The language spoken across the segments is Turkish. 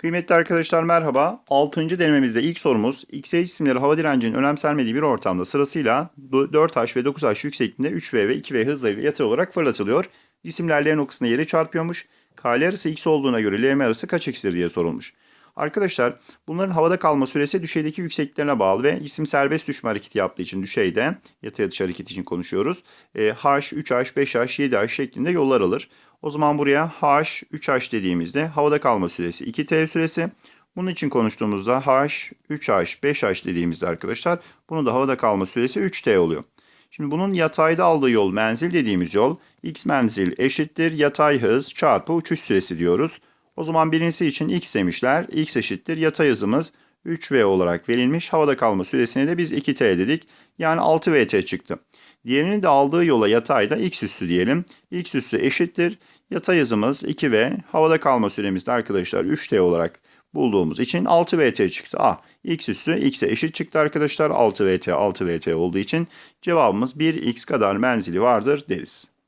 Kıymetli arkadaşlar merhaba. 6. denememizde ilk sorumuz XY cisimleri hava direncinin önemsenmediği bir ortamda sırasıyla 4H ve 9H yüksekliğinde 3V ve 2V hızlarıyla yatay olarak fırlatılıyor. Cisimler L noktasında yere çarpıyormuş. KL arası X olduğuna göre LM arası kaç X'tir diye sorulmuş. Arkadaşlar bunların havada kalma süresi düşeydeki yüksekliklerine bağlı ve cisim serbest düşme hareketi yaptığı için düşeyde yatay atış hareketi için konuşuyoruz. E, H, 3H, 5H, 7H şeklinde yollar alır. O zaman buraya H, 3H dediğimizde havada kalma süresi 2T süresi. Bunun için konuştuğumuzda H, 3H, 5H dediğimizde arkadaşlar bunun da havada kalma süresi 3T oluyor. Şimdi bunun yatayda aldığı yol menzil dediğimiz yol x menzil eşittir yatay hız çarpı uçuş süresi diyoruz. O zaman birincisi için x demişler. x eşittir yatay hızımız 3v olarak verilmiş. Havada kalma süresine de biz 2t dedik. Yani 6vt çıktı. Diğerinin de aldığı yola yatayda x üssü diyelim. x üssü eşittir. Yatay hızımız 2v. Havada kalma süremiz de arkadaşlar 3t olarak bulduğumuz için 6vt çıktı. Ah, x üssü x'e eşit çıktı arkadaşlar. 6vt 6vt olduğu için cevabımız 1x kadar menzili vardır deriz.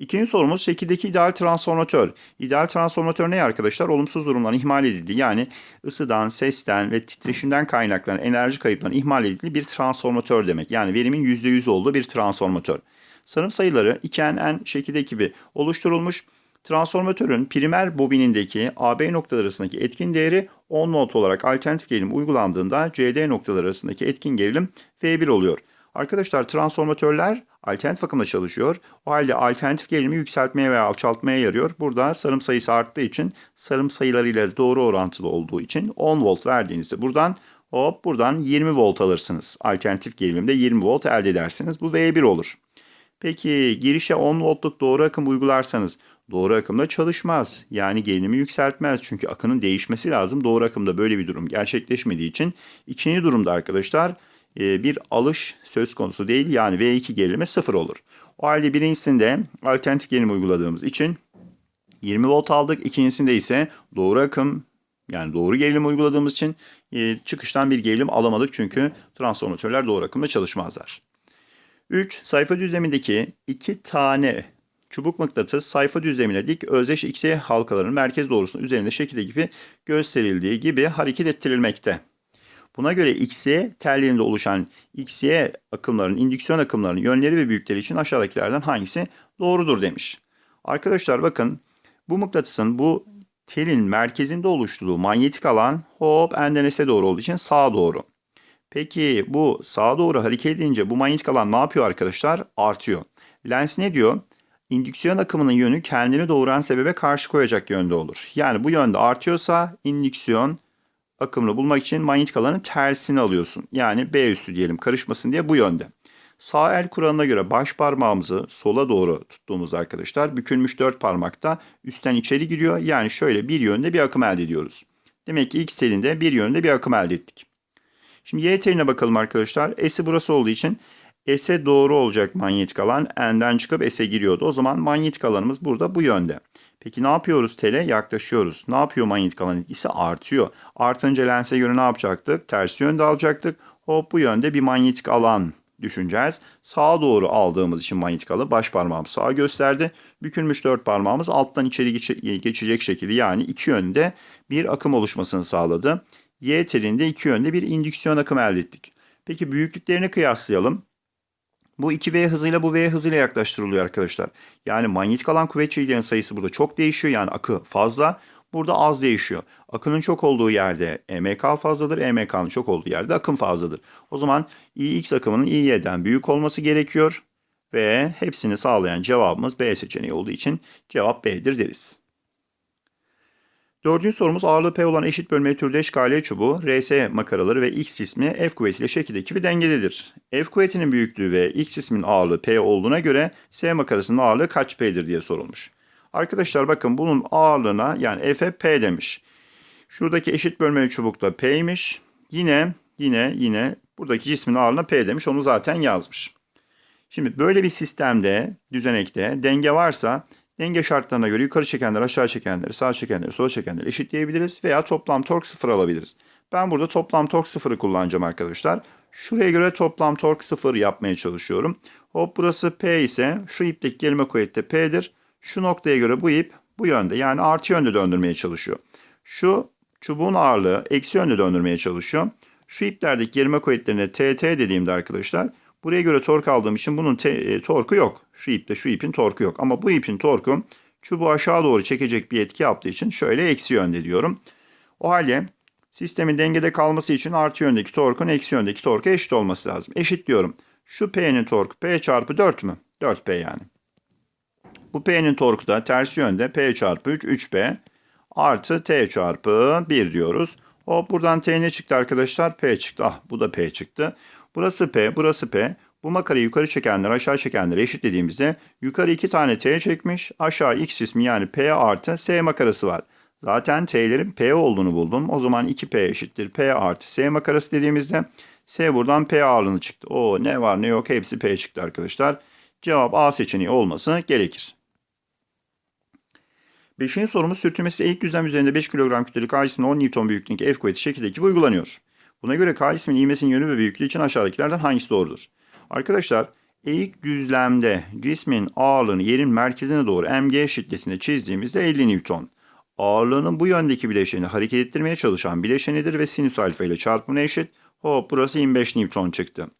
İkinci sorumuz şekildeki ideal transformatör. İdeal transformatör ne arkadaşlar? Olumsuz durumdan ihmal edildi. Yani ısıdan, sesten ve titreşimden kaynaklanan enerji kayıplarının ihmal edildiği bir transformatör demek. Yani verimin %100 olduğu bir transformatör. Sanım sayıları 2N şekildeki gibi oluşturulmuş. Transformatörün primer bobinindeki AB noktaları arasındaki etkin değeri 10 volt olarak alternatif gerilim uygulandığında CD noktaları arasındaki etkin gerilim V1 oluyor. Arkadaşlar transformatörler alternatif akımda çalışıyor. O halde alternatif gerilimi yükseltmeye veya alçaltmaya yarıyor. Burada sarım sayısı arttığı için sarım sayılarıyla doğru orantılı olduğu için 10 volt verdiğinizde buradan hop buradan 20 volt alırsınız. Alternatif gerilimde 20 volt elde edersiniz. Bu V1 olur. Peki girişe 10 voltluk doğru akım uygularsanız doğru akımda çalışmaz. Yani gerilimi yükseltmez. Çünkü akının değişmesi lazım. Doğru akımda böyle bir durum gerçekleşmediği için ikinci durumda arkadaşlar bir alış söz konusu değil. Yani V2 gerilimi sıfır olur. O halde birincisinde alternatif gerilim uyguladığımız için 20 volt aldık. İkincisinde ise doğru akım yani doğru gerilim uyguladığımız için e, çıkıştan bir gerilim alamadık. Çünkü transformatörler doğru akımda çalışmazlar. 3. Sayfa düzlemindeki iki tane çubuk mıknatıs sayfa düzlemine dik özdeş XY halkalarının merkez doğrusunun üzerinde şekilde gibi gösterildiği gibi hareket ettirilmekte. Buna göre XY tellerinde oluşan XY akımlarının, indüksiyon akımlarının yönleri ve büyükleri için aşağıdakilerden hangisi doğrudur demiş. Arkadaşlar bakın bu mıknatısın bu telin merkezinde oluşturduğu manyetik alan hop N'den S'e doğru olduğu için sağa doğru. Peki bu sağa doğru hareket edince bu manyetik alan ne yapıyor arkadaşlar? Artıyor. Lens ne diyor? İndüksiyon akımının yönü kendini doğuran sebebe karşı koyacak yönde olur. Yani bu yönde artıyorsa indüksiyon akımını bulmak için manyetik alanın tersini alıyorsun. Yani B üstü diyelim karışmasın diye bu yönde. Sağ el kuralına göre baş parmağımızı sola doğru tuttuğumuz arkadaşlar bükülmüş dört parmakta üstten içeri giriyor. Yani şöyle bir yönde bir akım elde ediyoruz. Demek ki X telinde bir yönde bir akım elde ettik. Şimdi Y teline bakalım arkadaşlar. S'i burası olduğu için S'e doğru olacak manyetik alan N'den çıkıp S'e giriyordu. O zaman manyetik alanımız burada bu yönde. Peki ne yapıyoruz tele? Yaklaşıyoruz. Ne yapıyor manyetik alan etkisi? Artıyor. Artınca lense göre ne yapacaktık? Tersi yönde alacaktık. Hop bu yönde bir manyetik alan düşüneceğiz. Sağa doğru aldığımız için manyetik alanı baş parmağım sağa gösterdi. Bükülmüş dört parmağımız alttan içeri geçecek şekilde yani iki yönde bir akım oluşmasını sağladı. Y telinde iki yönde bir indüksiyon akım elde ettik. Peki büyüklüklerini kıyaslayalım. Bu 2V hızıyla bu V hızıyla yaklaştırılıyor arkadaşlar. Yani manyetik alan kuvvet çizgilerinin sayısı burada çok değişiyor. Yani akı fazla. Burada az değişiyor. Akının çok olduğu yerde EMK fazladır. EMK'nın çok olduğu yerde akım fazladır. O zaman İX akımının İY'den büyük olması gerekiyor. Ve hepsini sağlayan cevabımız B seçeneği olduğu için cevap B'dir deriz. Dördüncü sorumuz ağırlığı P olan eşit bölmeli türdeş KL çubuğu, RS makaraları ve X cismi F kuvvetiyle şekildeki bir dengededir. F kuvvetinin büyüklüğü ve X cismin ağırlığı P olduğuna göre S makarasının ağırlığı kaç P'dir diye sorulmuş. Arkadaşlar bakın bunun ağırlığına yani F'e P demiş. Şuradaki eşit bölmeli çubukta P'ymiş. Yine yine yine buradaki cismin ağırlığına P demiş. Onu zaten yazmış. Şimdi böyle bir sistemde, düzenekte denge varsa Denge şartlarına göre yukarı çekenler, aşağı çekenleri, sağ çekenleri, sola çekenleri eşitleyebiliriz veya toplam tork sıfır alabiliriz. Ben burada toplam tork sıfırı kullanacağım arkadaşlar. Şuraya göre toplam tork sıfır yapmaya çalışıyorum. Hop burası P ise şu ipteki gelme kuvveti P'dir. Şu noktaya göre bu ip bu yönde yani artı yönde döndürmeye çalışıyor. Şu çubuğun ağırlığı eksi yönde döndürmeye çalışıyor. Şu iplerdeki gerime kuvvetlerine TT dediğimde arkadaşlar buraya göre tork aldığım için bunun e, torku yok. Şu ipte şu ipin torku yok. Ama bu ipin torku çubuğu aşağı doğru çekecek bir etki yaptığı için şöyle eksi yönde diyorum. O halde sistemin dengede kalması için artı yöndeki torkun eksi yöndeki torka eşit olması lazım. Eşit diyorum. Şu P'nin torku P çarpı 4 mü? 4P yani. Bu P'nin torku da ters yönde P çarpı 3 3P artı T çarpı 1 diyoruz. Hop buradan T ne çıktı arkadaşlar? P çıktı. Ah bu da P çıktı. Burası P, burası P. Bu makarayı yukarı çekenler aşağı çekenleri eşitlediğimizde yukarı iki tane T çekmiş. Aşağı X cismi yani P artı S makarası var. Zaten T'lerin P olduğunu buldum. O zaman 2P eşittir P artı S makarası dediğimizde S buradan P ağırlığını çıktı. O ne var ne yok hepsi P çıktı arkadaşlar. Cevap A seçeneği olması gerekir. Beşinci sorumuz sürtünmesi eğik düzlem üzerinde 5 kilogram kütleli K cismine 10 Newton büyüklüğündeki F kuvveti şekildeki uygulanıyor. Buna göre K cisminin ivmesinin yönü ve büyüklüğü için aşağıdakilerden hangisi doğrudur? Arkadaşlar eğik düzlemde cismin ağırlığını yerin merkezine doğru mg şiddetinde çizdiğimizde 50 Newton. Ağırlığının bu yöndeki bileşeni hareket ettirmeye çalışan bileşenidir ve sinüs alfa ile çarpımına eşit. Hop burası 25 Newton çıktı.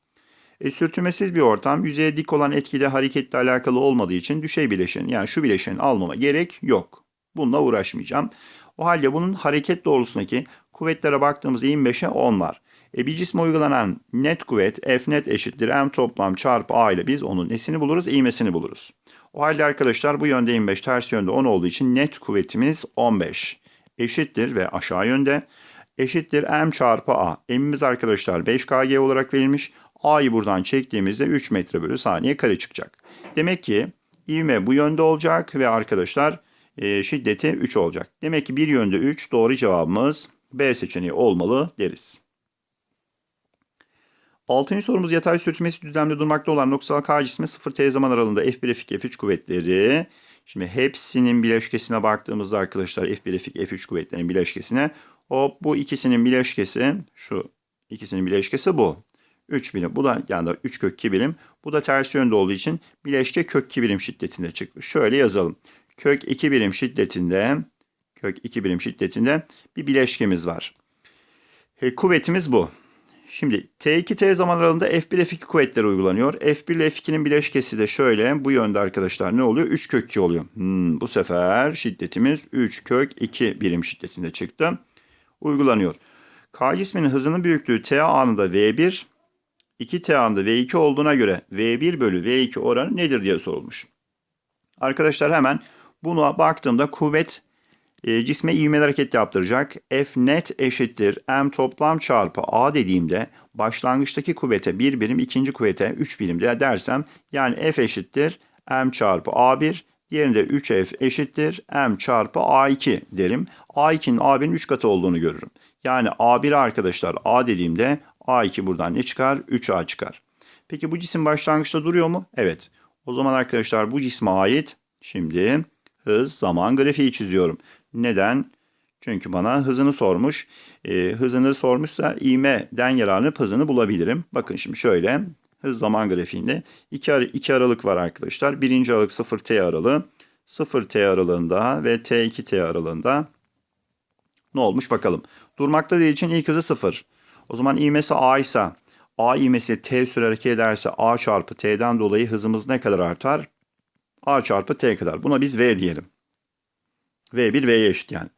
E, sürtünmesiz bir ortam yüzeye dik olan etkide hareketle alakalı olmadığı için düşey bileşen yani şu bileşeni almama gerek yok. Bununla uğraşmayacağım. O halde bunun hareket doğrultusundaki kuvvetlere baktığımızda 25'e 10 var. E, bir cisme uygulanan net kuvvet F net eşittir M toplam çarpı A ile biz onun nesini buluruz? İğmesini buluruz. O halde arkadaşlar bu yönde 25 ters yönde 10 olduğu için net kuvvetimiz 15 eşittir ve aşağı yönde eşittir M çarpı A. M'imiz arkadaşlar 5KG olarak verilmiş. A'yı buradan çektiğimizde 3 metre bölü saniye kare çıkacak. Demek ki ivme bu yönde olacak ve arkadaşlar e, şiddeti 3 olacak. Demek ki bir yönde 3 doğru cevabımız B seçeneği olmalı deriz. Altıncı sorumuz yatay sürtünmesi düzlemde durmakta olan noktasal K cismi 0 T zaman aralığında F1 F2 F3 kuvvetleri. Şimdi hepsinin bileşkesine baktığımızda arkadaşlar F1 F2 F3 kuvvetlerinin bileşkesine hop bu ikisinin bileşkesi şu ikisinin bileşkesi bu. 3 birim. Bu da yani 3 kök 2 birim. Bu da ters yönde olduğu için bileşke kök 2 birim şiddetinde çıkmış. Şöyle yazalım. Kök 2 birim şiddetinde kök 2 birim şiddetinde bir bileşkemiz var. E, kuvvetimiz bu. Şimdi T2T zaman aralığında F1 F2 kuvvetleri uygulanıyor. F1 ile F2'nin bileşkesi de şöyle bu yönde arkadaşlar ne oluyor? 3 kök 2 oluyor. Hmm, bu sefer şiddetimiz 3 kök 2 birim şiddetinde çıktı. Uygulanıyor. K cisminin hızının büyüklüğü T anında V1, 2T anında V2 olduğuna göre V1 bölü V2 oranı nedir diye sorulmuş. Arkadaşlar hemen buna baktığımda kuvvet e, cisme ivmeli hareket yaptıracak. F net eşittir M toplam çarpı A dediğimde başlangıçtaki kuvvete 1 birim, ikinci kuvvete 3 birim diye dersem yani F eşittir M çarpı A1 Diğerinde 3F eşittir M çarpı A2 derim. A2'nin A1'in 3 katı olduğunu görürüm. Yani A1 arkadaşlar A dediğimde A2 buradan ne çıkar? 3A çıkar. Peki bu cisim başlangıçta duruyor mu? Evet. O zaman arkadaşlar bu cisme ait şimdi hız zaman grafiği çiziyorum. Neden? Çünkü bana hızını sormuş. E, hızını sormuşsa ivmeden yararlanıp hızını bulabilirim. Bakın şimdi şöyle hız zaman grafiğinde iki, ar iki aralık var arkadaşlar. Birinci aralık 0T aralığı. 0T aralığında ve T2T aralığında ne olmuş bakalım. Durmakta değil için ilk hızı 0. O zaman ivmesi A ise A ivmesi T süre hareket ederse A çarpı T'den dolayı hızımız ne kadar artar? A çarpı T kadar. Buna biz V diyelim. V1 V'ye eşit yani.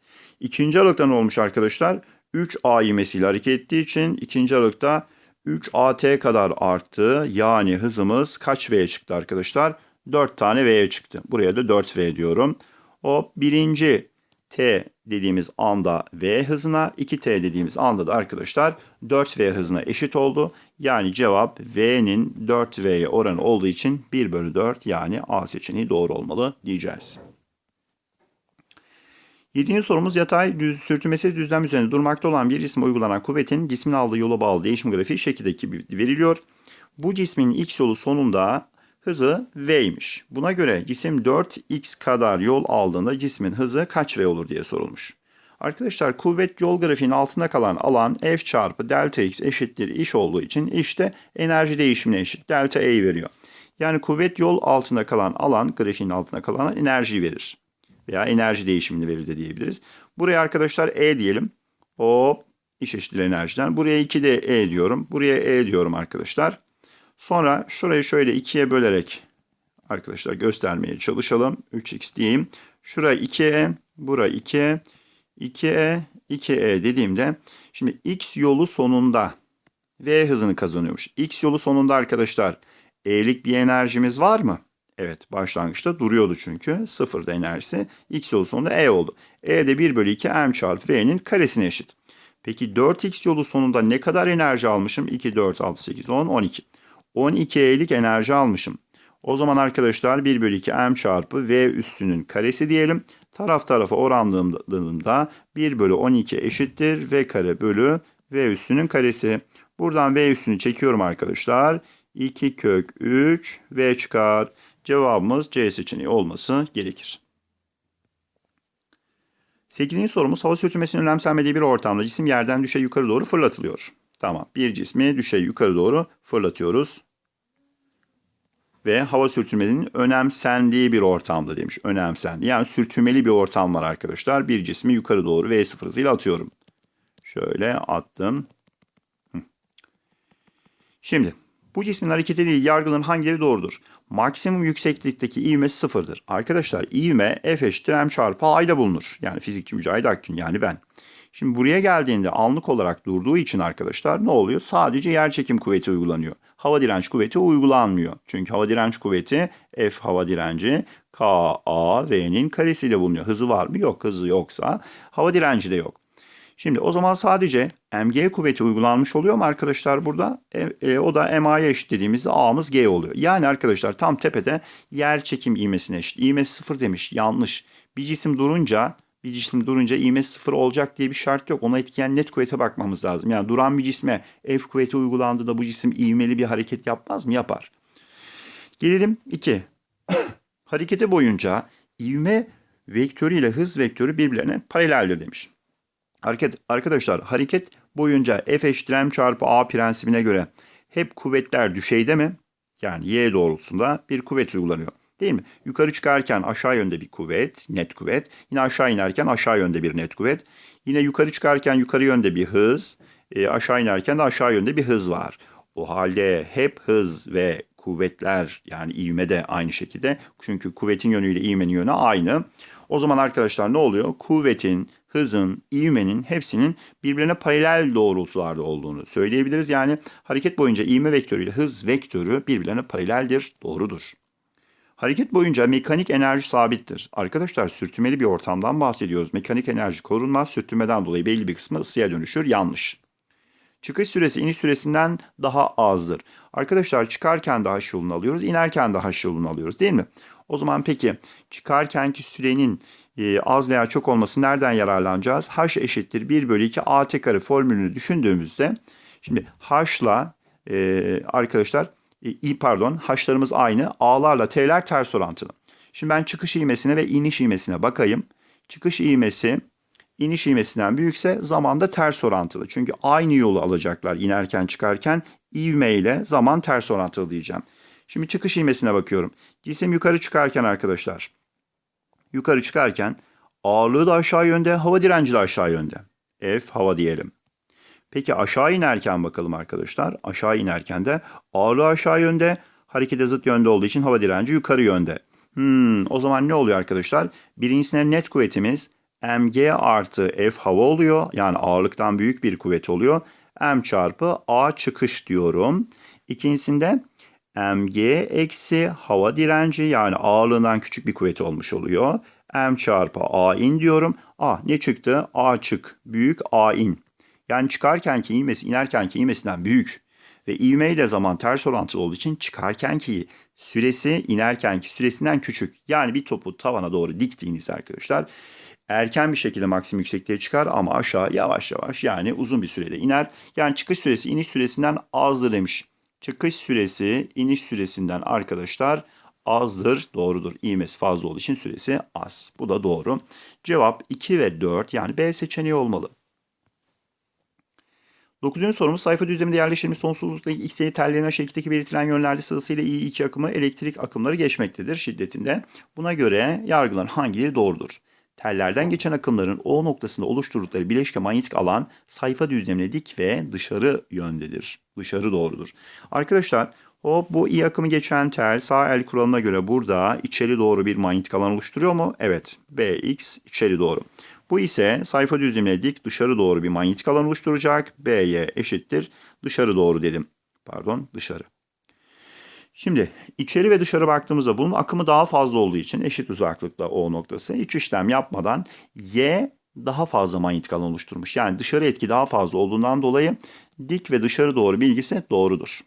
İkinci aralıkta ne olmuş arkadaşlar? 3A ivmesiyle hareket ettiği için ikinci aralıkta 3AT kadar arttı. Yani hızımız kaç V'ye çıktı arkadaşlar? 4 tane V'ye çıktı. Buraya da 4V diyorum. O birinci T dediğimiz anda V hızına, 2T dediğimiz anda da arkadaşlar 4V hızına eşit oldu. Yani cevap V'nin 4V'ye oranı olduğu için 1 bölü 4 yani A seçeneği doğru olmalı diyeceğiz. Yedinci sorumuz yatay düz sürtünmesiz düzlem üzerinde durmakta olan bir cisme uygulanan kuvvetin cismin aldığı yola bağlı değişim grafiği şekildeki gibi veriliyor. Bu cismin x yolu sonunda hızı v'ymiş. Buna göre cisim 4x kadar yol aldığında cismin hızı kaç v olur diye sorulmuş. Arkadaşlar kuvvet yol grafiğinin altında kalan alan F çarpı delta x eşittir iş olduğu için işte enerji değişimine eşit delta E veriyor. Yani kuvvet yol altında kalan alan grafiğin altında kalan enerji verir. Veya enerji değişimini verir de diyebiliriz. Buraya arkadaşlar E diyelim. Hop iş eşittir enerjiden. Buraya 2 de E diyorum. Buraya E diyorum arkadaşlar. Sonra şurayı şöyle 2'ye bölerek arkadaşlar göstermeye çalışalım. 3x diyeyim. Şuraya 2e, bura 2e, 2e, 2e dediğimde şimdi x yolu sonunda v hızını kazanıyormuş. X yolu sonunda arkadaşlar e'lik bir enerjimiz var mı? Evet başlangıçta duruyordu çünkü sıfırda enerjisi. X yolu sonunda e oldu. E de 1 bölü 2 m çarpı v'nin karesine eşit. Peki 4x yolu sonunda ne kadar enerji almışım? 2, 4, 6, 8, 10, 12. 12 e'lik enerji almışım. O zaman arkadaşlar 1 bölü 2 m çarpı v üssünün karesi diyelim. Taraf tarafa oranladığımda 1 bölü 12 eşittir v kare bölü v üssünün karesi. Buradan v üssünü çekiyorum arkadaşlar. 2 kök 3 v çıkar. Cevabımız C seçeneği olması gerekir. 8. sorumuz hava sürtünmesinin önemsenmediği bir ortamda cisim yerden düşe yukarı doğru fırlatılıyor. Tamam bir cismi düşe yukarı doğru fırlatıyoruz. Ve hava sürtünmenin önemsendiği bir ortamda demiş. Önemsendi. Yani sürtünmeli bir ortam var arkadaşlar. Bir cismi yukarı doğru V0 hızıyla atıyorum. Şöyle attım. Şimdi bu cismin hareketiyle yargıların hangileri doğrudur? Maksimum yükseklikteki ivmesi sıfırdır. Arkadaşlar ivme F eşittir m çarpı a ile bulunur. Yani fizikçi Mücahit Akgün yani ben. Şimdi buraya geldiğinde anlık olarak durduğu için arkadaşlar ne oluyor? Sadece yer çekim kuvveti uygulanıyor. Hava direnç kuvveti uygulanmıyor. Çünkü hava direnç kuvveti F hava direnci K A V'nin karesiyle bulunuyor. Hızı var mı? Yok. Hızı yoksa hava direnci de yok. Şimdi o zaman sadece mg kuvveti uygulanmış oluyor mu arkadaşlar burada? E, e, o da MA'ya eşit dediğimizde A'mız G oluyor. Yani arkadaşlar tam tepede yer çekim ivmesine eşit. İvmesi sıfır demiş. Yanlış. Bir cisim durunca bir cisim durunca ivmesi sıfır olacak diye bir şart yok. Ona etkileyen net kuvvete bakmamız lazım. Yani duran bir cisme F kuvveti uygulandığında bu cisim ivmeli bir hareket yapmaz mı? Yapar. Gelelim 2. Hareketi boyunca ivme vektörü ile hız vektörü birbirlerine paraleldir demiş. Hareket, arkadaşlar hareket boyunca F eşittir m çarpı a prensibine göre hep kuvvetler düşeyde mi? Yani y doğrultusunda bir kuvvet uygulanıyor. Değil mi? Yukarı çıkarken aşağı yönde bir kuvvet, net kuvvet. Yine aşağı inerken aşağı yönde bir net kuvvet. Yine yukarı çıkarken yukarı yönde bir hız. E, aşağı inerken de aşağı yönde bir hız var. O halde hep hız ve kuvvetler yani ivme de aynı şekilde. Çünkü kuvvetin yönüyle ivmenin yönü aynı. O zaman arkadaşlar ne oluyor? Kuvvetin, hızın, ivmenin hepsinin birbirine paralel doğrultularda olduğunu söyleyebiliriz. Yani hareket boyunca ivme vektörü ile hız vektörü birbirlerine paraleldir, doğrudur. Hareket boyunca mekanik enerji sabittir. Arkadaşlar sürtünmeli bir ortamdan bahsediyoruz. Mekanik enerji korunmaz, sürtünmeden dolayı belli bir kısmı ısıya dönüşür. Yanlış. Çıkış süresi iniş süresinden daha azdır. Arkadaşlar çıkarken de h yolunu alıyoruz, inerken de h yolunu alıyoruz değil mi? O zaman peki çıkarkenki sürenin e, az veya çok olması nereden yararlanacağız? h eşittir 1 bölü 2 at kare formülünü düşündüğümüzde şimdi h'la e, arkadaşlar pardon h'larımız aynı a'larla t'ler ters orantılı. Şimdi ben çıkış ivmesine ve iniş ivmesine bakayım. Çıkış ivmesi iniş ivmesinden büyükse zamanda ters orantılı. Çünkü aynı yolu alacaklar inerken çıkarken ivme ile zaman ters orantılı diyeceğim. Şimdi çıkış ivmesine bakıyorum. Cisim yukarı çıkarken arkadaşlar. Yukarı çıkarken ağırlığı da aşağı yönde, hava direnci de aşağı yönde. F hava diyelim. Peki aşağı inerken bakalım arkadaşlar. Aşağı inerken de ağırlığı aşağı yönde, harekete zıt yönde olduğu için hava direnci yukarı yönde. Hmm, o zaman ne oluyor arkadaşlar? Birincisine net kuvvetimiz mg artı f hava oluyor. Yani ağırlıktan büyük bir kuvvet oluyor. m çarpı a çıkış diyorum. İkincisinde mg eksi hava direnci yani ağırlığından küçük bir kuvvet olmuş oluyor. m çarpı a in diyorum. A ne çıktı? A çık büyük a in. Yani çıkarkenki ivmesi inerkenki ivmesinden büyük. Ve ivme ile zaman ters orantılı olduğu için çıkarkenki süresi inerkenki süresinden küçük. Yani bir topu tavana doğru diktiğiniz arkadaşlar erken bir şekilde maksimum yüksekliğe çıkar ama aşağı yavaş yavaş yani uzun bir sürede iner. Yani çıkış süresi iniş süresinden azdır demiş. Çıkış süresi iniş süresinden arkadaşlar azdır. Doğrudur. İğmesi fazla olduğu için süresi az. Bu da doğru. Cevap 2 ve 4 yani B seçeneği olmalı. Dokuzuncu sorumuz sayfa düzleminde yerleştirilmiş sonsuzluktaki x y tellerine şekildeki belirtilen yönlerde sırasıyla i iki akımı elektrik akımları geçmektedir şiddetinde. Buna göre yargıların hangileri doğrudur? Tellerden geçen akımların O noktasında oluşturdukları bileşke manyetik alan sayfa düzlemine dik ve dışarı yöndedir. Dışarı doğrudur. Arkadaşlar hop bu i akımı geçen tel sağ el kuralına göre burada içeri doğru bir manyetik alan oluşturuyor mu? Evet. Bx içeri doğru. Bu ise sayfa düzlemine dik dışarı doğru bir manyetik alan oluşturacak. B'ye eşittir. Dışarı doğru dedim. Pardon dışarı. Şimdi içeri ve dışarı baktığımızda bunun akımı daha fazla olduğu için eşit uzaklıkta O noktası iç işlem yapmadan Y daha fazla manyetik alan oluşturmuş. Yani dışarı etki daha fazla olduğundan dolayı dik ve dışarı doğru bilgisi doğrudur.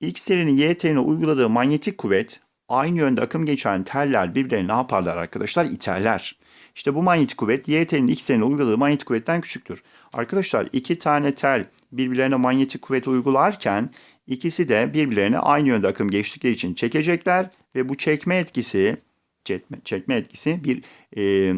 X telinin Y teline uyguladığı manyetik kuvvet aynı yönde akım geçen teller birbirlerini ne yaparlar arkadaşlar? İterler. İşte bu manyetik kuvvet Y telinin X teline uyguladığı manyetik kuvvetten küçüktür. Arkadaşlar iki tane tel birbirlerine manyetik kuvvet uygularken ikisi de birbirlerine aynı yönde akım geçtikleri için çekecekler ve bu çekme etkisi çekme, çekme etkisi bir e,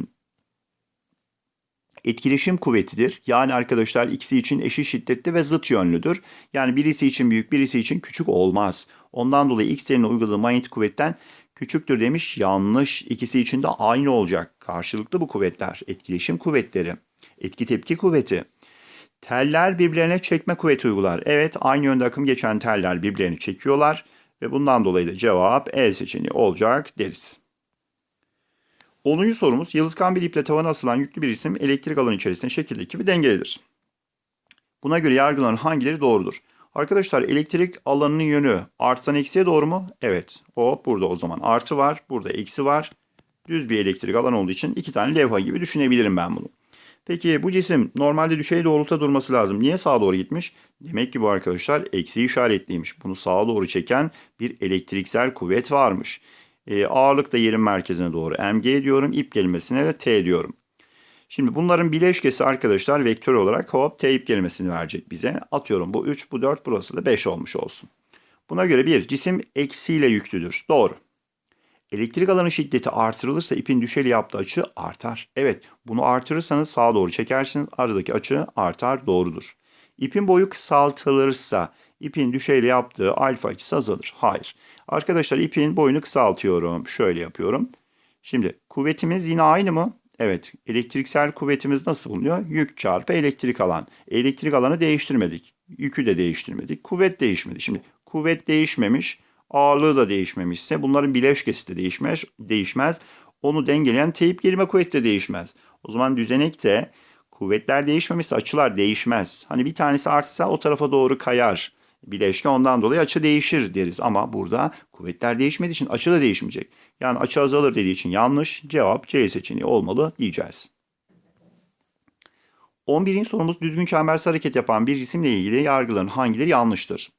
etkileşim kuvvetidir. Yani arkadaşlar ikisi için eşit şiddetli ve zıt yönlüdür. Yani birisi için büyük birisi için küçük olmaz. Ondan dolayı X teline uyguladığı manyetik kuvvetten küçüktür demiş. Yanlış. İkisi için de aynı olacak. Karşılıklı bu kuvvetler. Etkileşim kuvvetleri. Etki tepki kuvveti. Teller birbirlerine çekme kuvveti uygular. Evet aynı yönde akım geçen teller birbirlerini çekiyorlar. Ve bundan dolayı da cevap E seçeneği olacak deriz. 10. sorumuz yalıtkan bir iple tavana asılan yüklü bir cisim elektrik alanı içerisinde şekildeki bir dengelidir. Buna göre yargıların hangileri doğrudur? Arkadaşlar elektrik alanının yönü arttan eksiye doğru mu? Evet. O burada o zaman artı var. Burada eksi var. Düz bir elektrik alan olduğu için iki tane levha gibi düşünebilirim ben bunu. Peki bu cisim normalde düşey doğrultuda durması lazım. Niye sağa doğru gitmiş? Demek ki bu arkadaşlar eksi işaretliymiş. Bunu sağa doğru çeken bir elektriksel kuvvet varmış. E, ağırlık da yerin merkezine doğru mg diyorum. İp kelimesine de t diyorum. Şimdi bunların bileşkesi arkadaşlar vektör olarak hop t ip kelimesini verecek bize. Atıyorum bu 3, bu 4, burası da 5 olmuş olsun. Buna göre bir cisim eksiyle yüklüdür. Doğru. Elektrik alanı şiddeti artırılırsa ipin düşeli yaptığı açı artar. Evet bunu artırırsanız sağa doğru çekersiniz aradaki açı artar doğrudur. İpin boyu kısaltılırsa ipin düşeyle yaptığı alfa açısı azalır. Hayır. Arkadaşlar ipin boyunu kısaltıyorum. Şöyle yapıyorum. Şimdi kuvvetimiz yine aynı mı? Evet. Elektriksel kuvvetimiz nasıl bulunuyor? Yük çarpı elektrik alan. Elektrik alanı değiştirmedik. Yükü de değiştirmedik. Kuvvet değişmedi. Şimdi kuvvet değişmemiş ağırlığı da değişmemişse bunların bileşkesi de değişmez. değişmez. Onu dengeleyen teyip gelime kuvveti de değişmez. O zaman düzenekte kuvvetler değişmemişse açılar değişmez. Hani bir tanesi artsa o tarafa doğru kayar. Bileşke ondan dolayı açı değişir deriz. Ama burada kuvvetler değişmediği için açı da değişmeyecek. Yani açı azalır dediği için yanlış. Cevap C seçeneği olmalı diyeceğiz. 11. sorumuz düzgün çembersel hareket yapan bir cisimle ilgili yargıların hangileri yanlıştır?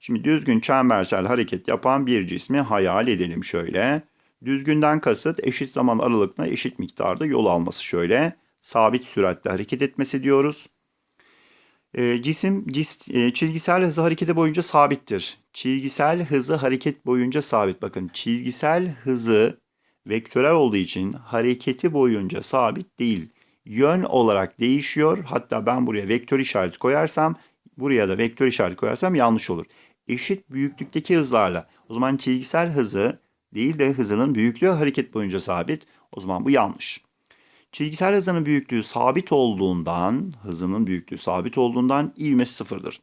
Şimdi düzgün çembersel hareket yapan bir cismi hayal edelim şöyle. Düzgünden kasıt eşit zaman aralıkla eşit miktarda yol alması şöyle. Sabit süratle hareket etmesi diyoruz. E, cisim cis, e, çizgisel hızı hareketi boyunca sabittir. Çizgisel hızı hareket boyunca sabit. Bakın çizgisel hızı vektörel olduğu için hareketi boyunca sabit değil. Yön olarak değişiyor. Hatta ben buraya vektör işareti koyarsam buraya da vektör işareti koyarsam yanlış olur eşit büyüklükteki hızlarla. O zaman çizgisel hızı değil de hızının büyüklüğü hareket boyunca sabit. O zaman bu yanlış. Çizgisel hızının büyüklüğü sabit olduğundan, hızının büyüklüğü sabit olduğundan ivmesi sıfırdır.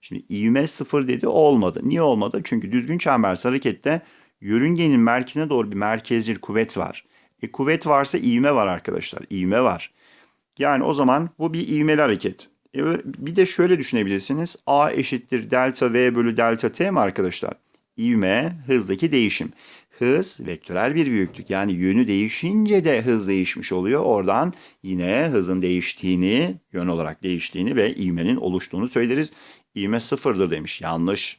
Şimdi ivme sıfır dedi olmadı. Niye olmadı? Çünkü düzgün çembersel harekette yörüngenin merkezine doğru bir merkezcil kuvvet var. E kuvvet varsa ivme var arkadaşlar. İvme var. Yani o zaman bu bir ivmeli hareket. E, bir de şöyle düşünebilirsiniz. A eşittir delta V bölü delta T mi arkadaşlar? İvme hızdaki değişim. Hız vektörel bir büyüklük yani yönü değişince de hız değişmiş oluyor. Oradan yine hızın değiştiğini, yön olarak değiştiğini ve ivmenin oluştuğunu söyleriz. İvme sıfırdır demiş. Yanlış.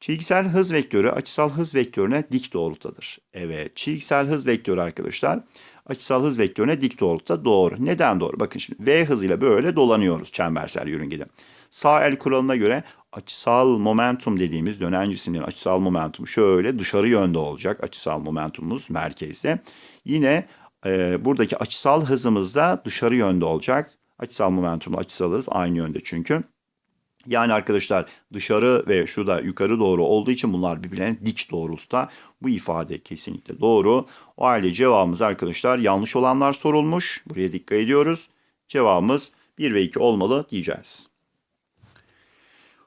Çizgisel hız vektörü açısal hız vektörüne dik doğrultudadır. Evet, çizgisel hız vektörü arkadaşlar açısal hız vektörüne dik doğrultuda doğru. Neden doğru? Bakın şimdi V hızıyla böyle dolanıyoruz çembersel yörüngede. Sağ el kuralına göre açısal momentum dediğimiz dönen cisimlerin açısal momentumu şöyle dışarı yönde olacak. Açısal momentumumuz merkezde. Yine e, buradaki açısal hızımız da dışarı yönde olacak. Açısal momentumla açısal hız aynı yönde çünkü. Yani arkadaşlar dışarı ve şu da yukarı doğru olduğu için bunlar birbirlerine dik doğrultuda. Bu ifade kesinlikle doğru. O halde cevabımız arkadaşlar yanlış olanlar sorulmuş. Buraya dikkat ediyoruz. Cevabımız 1 ve 2 olmalı diyeceğiz.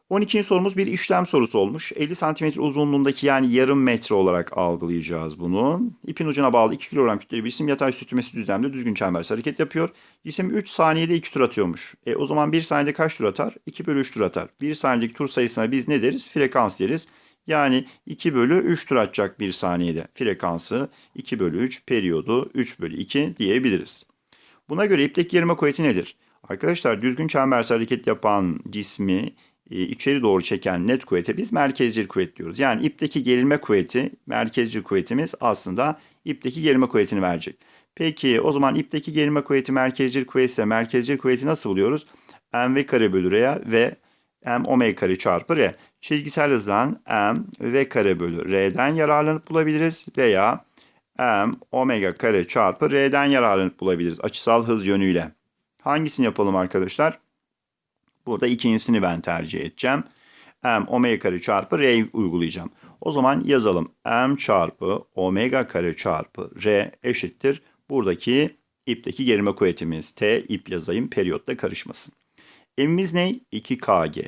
12. sorumuz bir işlem sorusu olmuş. 50 cm uzunluğundaki yani yarım metre olarak algılayacağız bunu. İpin ucuna bağlı 2 kilogram kütleli bir cisim yatay sürtünmesi düzlemde düzgün çembersi hareket yapıyor. Cisim 3 saniyede 2 tur atıyormuş. E, o zaman 1 saniyede kaç tur atar? 2 bölü 3 tur atar. 1 saniyedeki tur sayısına biz ne deriz? Frekans deriz. Yani 2 bölü 3 tur atacak 1 saniyede. Frekansı 2 bölü 3, periyodu 3 bölü 2 diyebiliriz. Buna göre ipteki gerilme kuvveti nedir? Arkadaşlar düzgün çembersi hareket yapan cismi içeri doğru çeken net kuvvete biz merkezcil kuvvet diyoruz. Yani ipteki gerilme kuvveti, merkezcil kuvvetimiz aslında ipteki gerilme kuvvetini verecek. Peki o zaman ipteki gerilme kuvveti merkezcil kuvvet ise merkezcil kuvveti nasıl buluyoruz? mv kare bölü r ve m omega kare çarpı r. Çizgisel hızdan m v kare bölü r'den yararlanıp bulabiliriz veya m omega kare çarpı r'den yararlanıp bulabiliriz açısal hız yönüyle. Hangisini yapalım arkadaşlar? Burada ikincisini ben tercih edeceğim. M omega kare çarpı R uygulayacağım. O zaman yazalım. M çarpı omega kare çarpı R eşittir. Buradaki ipteki gerilme kuvvetimiz. T ip yazayım periyotta karışmasın. M'imiz ne? 2KG.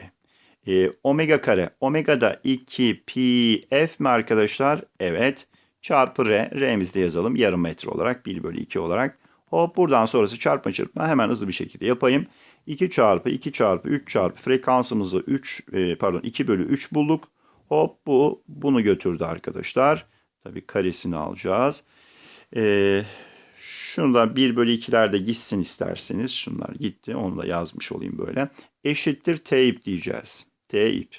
E, omega kare. Omega da 2 pi F mi arkadaşlar? Evet. Çarpı R. R'mizi de yazalım. Yarım metre olarak 1 bölü 2 olarak. Hop buradan sonrası çarpma çırpma hemen hızlı bir şekilde yapayım. 2 çarpı 2 çarpı 3 çarpı frekansımızı 3 e, pardon 2 bölü 3 bulduk. Hop bu bunu götürdü arkadaşlar. Tabii karesini alacağız. Şunu da 1 bölü 2'ler de gitsin isterseniz. Şunlar gitti. Onu da yazmış olayım böyle. Eşittir T ip diyeceğiz. T ip.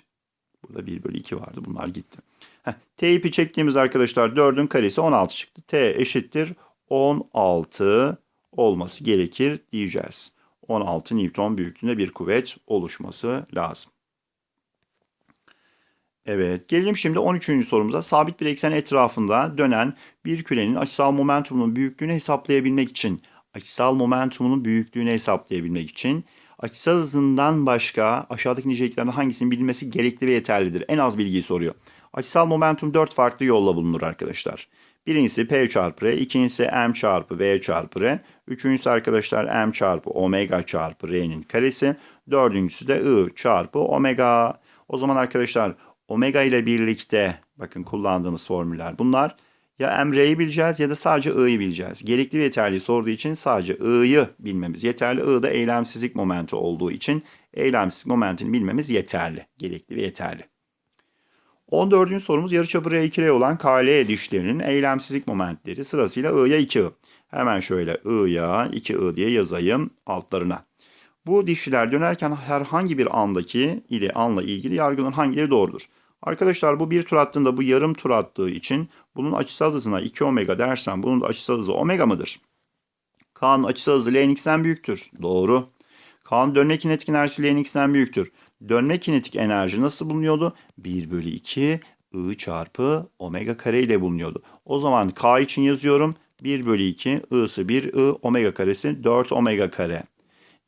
Burada 1 bölü 2 vardı. Bunlar gitti. Heh, T ipi çektiğimiz arkadaşlar 4'ün karesi 16 çıktı. T eşittir 16 olması gerekir diyeceğiz. 16 Newton büyüklüğünde bir kuvvet oluşması lazım. Evet, gelelim şimdi 13. sorumuza. Sabit bir eksen etrafında dönen bir kürenin açısal momentumunun büyüklüğünü hesaplayabilmek için, açısal momentumunun büyüklüğünü hesaplayabilmek için açısal hızından başka aşağıdaki niceliklerden hangisinin bilinmesi gerekli ve yeterlidir? En az bilgiyi soruyor. Açısal momentum 4 farklı yolla bulunur arkadaşlar. Birincisi P çarpı R, ikincisi M çarpı V çarpı R, üçüncüsü arkadaşlar M çarpı omega çarpı R'nin karesi, dördüncüsü de I çarpı omega. O zaman arkadaşlar omega ile birlikte bakın kullandığımız formüller bunlar. Ya MR'yi bileceğiz ya da sadece I'yi bileceğiz. Gerekli ve yeterli sorduğu için sadece I'yı bilmemiz yeterli. I da eylemsizlik momenti olduğu için eylemsizlik momentini bilmemiz yeterli. Gerekli ve yeterli. 14. sorumuz yarıçapı R2R olan KL dişlerinin eylemsizlik momentleri sırasıyla I'ya 2I. Hemen şöyle I'ya 2I diye yazayım altlarına. Bu dişliler dönerken herhangi bir andaki ile anla ilgili yargının hangileri doğrudur? Arkadaşlar bu bir tur attığında bu yarım tur attığı için bunun açısal hızına 2 omega dersen bunun da açısal hızı omega mıdır? K'nın açısal hızı Lnx'ten büyüktür. Doğru. K'nın dönme kinetik enerjisi Lnx'ten büyüktür. Dönme kinetik enerji nasıl bulunuyordu? 1 bölü 2 I çarpı omega kare ile bulunuyordu. O zaman K için yazıyorum. 1 bölü 2 I'sı 1 I omega karesi 4 omega kare.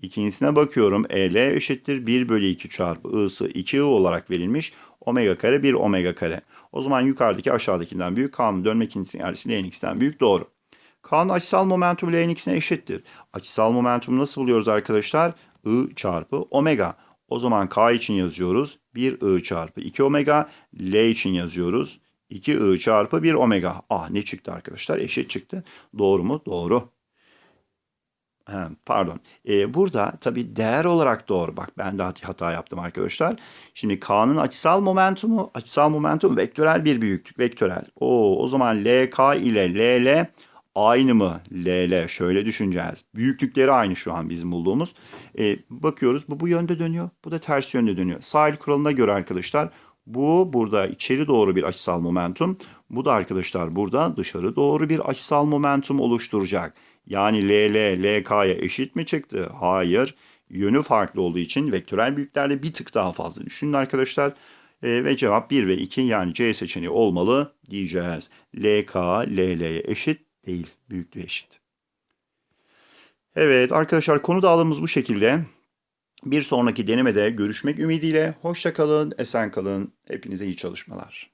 İkincisine bakıyorum. EL eşittir 1 bölü 2 çarpı I'sı 2 I olarak verilmiş. Omega kare 1 omega kare. O zaman yukarıdaki aşağıdakinden büyük. K'nın dönme kinetik enerjisi Lnx'ten büyük. Doğru. K'nın açısal momentum Lnx'ine eşittir. Açısal momentumu nasıl buluyoruz arkadaşlar? I çarpı omega. O zaman K için yazıyoruz. 1 I çarpı 2 omega. L için yazıyoruz. 2 I çarpı 1 omega. Ah ne çıktı arkadaşlar? Eşit çıktı. Doğru mu? Doğru. He, pardon. Ee, burada tabii değer olarak doğru. Bak ben de hata yaptım arkadaşlar. Şimdi K'nın açısal momentumu, açısal momentum vektörel bir büyüklük. Vektörel. Oo, o zaman LK ile LL aynı mı? LL şöyle düşüneceğiz. Büyüklükleri aynı şu an bizim bulduğumuz. Ee, bakıyoruz bu bu yönde dönüyor. Bu da ters yönde dönüyor. Sahil kuralına göre arkadaşlar bu burada içeri doğru bir açısal momentum. Bu da arkadaşlar burada dışarı doğru bir açısal momentum oluşturacak. Yani LL, LK'ya eşit mi çıktı? Hayır. Yönü farklı olduğu için vektörel büyüklerle bir tık daha fazla düşünün arkadaşlar. E, ve cevap 1 ve 2 yani C seçeneği olmalı diyeceğiz. LK, LL'ye eşit değil. Büyüklüğü eşit. Evet arkadaşlar konu dağılımımız bu şekilde. Bir sonraki denemede görüşmek ümidiyle. Hoşça kalın, esen kalın. Hepinize iyi çalışmalar.